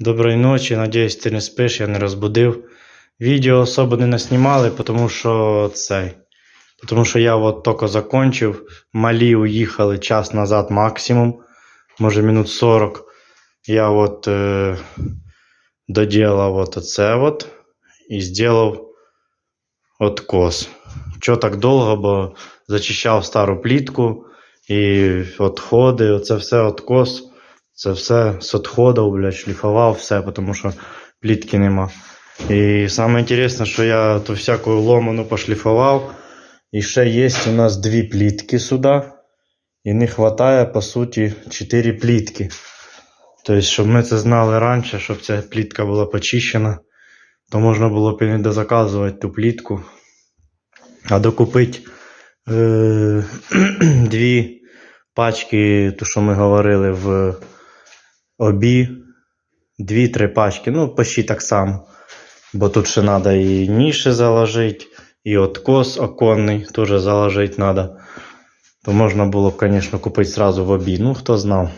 Доброї ночі, надіюсь, ти не спиш, я не розбудив. Відео особо не наснімали, тому що цей. Тому що я от тільки закончив. Малі уїхали час назад максимум, може минут 40. Я от е, доділав от оце от і зробив откос. Чого так довго, бо зачищав стару плітку і відходи, оце все откос. Це все з відходів, блядь, шліфував все, тому що плітки нема. І саме що я ту всяку ломану пошліфував. І ще є у нас дві плітки сюди. І не вистачає, по суті, 4 плітки. Тобто, щоб ми це знали раніше, щоб ця плітка була почищена, то можна було б і не дозаказувати ту плітку, а докупити е- дві пачки, то що ми говорили в обі, дві-три пачки, ну, почти так само. Бо тут ще треба і ніші заложити, і откос оконний теж заложити треба. То можна було б, звісно, купити одразу в обі. Ну, хто знав.